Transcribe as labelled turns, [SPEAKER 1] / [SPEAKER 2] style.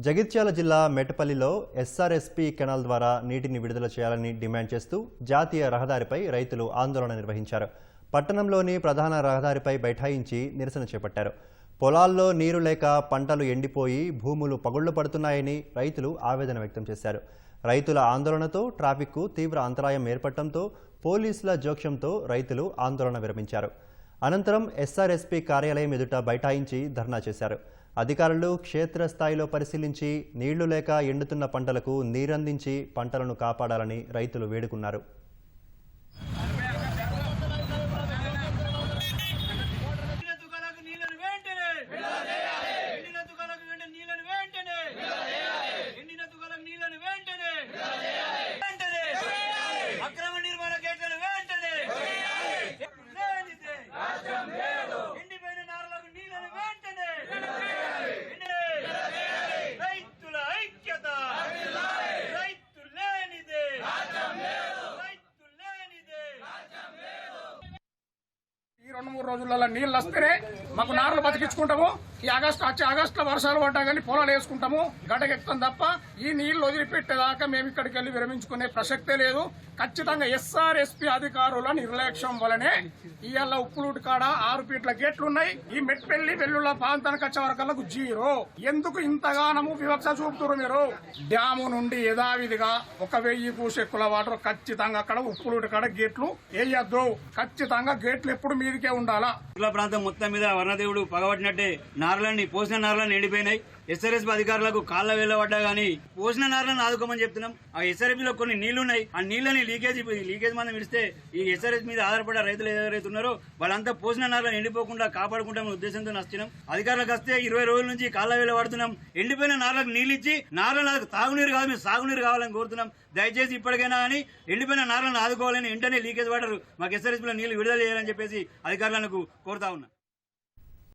[SPEAKER 1] జగిత్యాల జిల్లా మెటపల్లిలో SRSP canal ద్వారా నీటిని విడుదల చేయాలని డిమాండ్ చేస్తూ జాతీయ రహదారిపై రైతులు ఆందోళన నిర్వహించారు. పట్టణంలోని ప్రధాన రహదారిపై బైఠాయించి నిరసన చేపట్టారు. పొలాల్లో నీరు లేక పంటలు ఎండిపోయి భూములు పగుళ్ళు పడుతున్నాయని రైతులు ఆవేదన వ్యక్తం చేశారు. రైతుల ఆందోళనతో ట్రాఫిక్కు తీవ్ర అంతరాయం ఏర్పడటంతో పోలీసుల జోక్యంతో రైతులు ఆందోళన విరమించారు. అనంతరం ఎస్ఆర్ఎస్పీ కార్యాలయం ఎదుట బైఠాయించి ధర్నా చేశారు. అధికారులు క్షేత్రస్థాయిలో పరిశీలించి నీళ్ళు లేక ఎండుతున్న పంటలకు నీరందించి పంటలను కాపాడాలని రైతులు వేడుకున్నారు.
[SPEAKER 2] రెండు మూడు రోజులలో నీళ్ళు వస్తేనే మాకు నారులు బతికించుకుంటాము. ఈ ఆగస్టు వచ్చే ఆగస్టులో వర్షాలు పడ్డా కానీ పొలాలు వేసుకుంటాము. గడ్డకెక్కుతాం తప్ప ఈ నీళ్ళు వదిలిపెట్టేదాకా మేము ఇక్కడికి వెళ్ళి విరమించుకునే ప్రసక్తే లేదు. ఖచ్చితంగా ఎస్ఆర్ఎస్పీ అధికారుల నిర్లక్ష్యం వలనే ఇవాళ ఉప్పులూటి కాడ ఆరు ఫీట్ల గేట్లు ఉన్నాయి ఈ మెట్పెల్లి వెల్లుళ్ళ ప్రాంతానికి వచ్చే వరకు జీరో. ఎందుకు ఇంతగానము వివక్ష చూపుతున్నారు మీరు? డ్యాము నుండి యథావిధిగా ఒక వెయ్యి కూసెక్కుల వాటర్ ఖచ్చితంగా అక్కడ ఉప్పులూటి కాడ గేట్లు వేయద్దు. ఖచ్చితంగా గేట్లు ఎప్పుడు మీదికి ఉండాలా?
[SPEAKER 3] ప్రాంతం మొత్తం మీద వర్ణదేవుడు పగబట్టినట్టే నారలన్నీ పోసిన నారలన్నీ ఎండిపోయినాయి. ఎస్ఆర్ఎస్పీ అధికారులకు కాళ్ళ వేలబడ్డా గానీ పోసిన నారలను ఆదుకోమని చెప్తున్నాం. ఆ SRSP లో కొన్ని నీళ్ళున్నాయి. ఆ నీళ్ళని లీకేజ్ లీకేజ్ మందం ఇస్తే ఈ ఎస్ఆర్ఎస్ మీద ఆధారపడే రైతులు ఎవరైతే ఉన్నారో వాళ్ళంతా పోసిన నారలను ఎండిపోకుండా కాపాడుకుంటామని ఉద్దేశంతో నస్తున్నాం అధికారులకు వస్తే ఇరవై రోజుల నుంచి కాళ్ళ వేల పడుతున్నాం. ఎండిపోయిన నారలకు నీళ్ళు ఇచ్చి నారలకు తాగునీరు కాదు మేము సాగునీరు కావాలని కోరుతున్నాం. దయచేసి ఇప్పటికైనా కానీ ఎండిపోయిన నారలను ఆదుకోవాలని వెంటనే లీకేజ్ వాటర్ మాకు ఎస్ఆర్ఎస్పీలో నీళ్ళు విడుదల చేయాలని చెప్పేసి అధికారులకు కోరుతా ఉన్నా.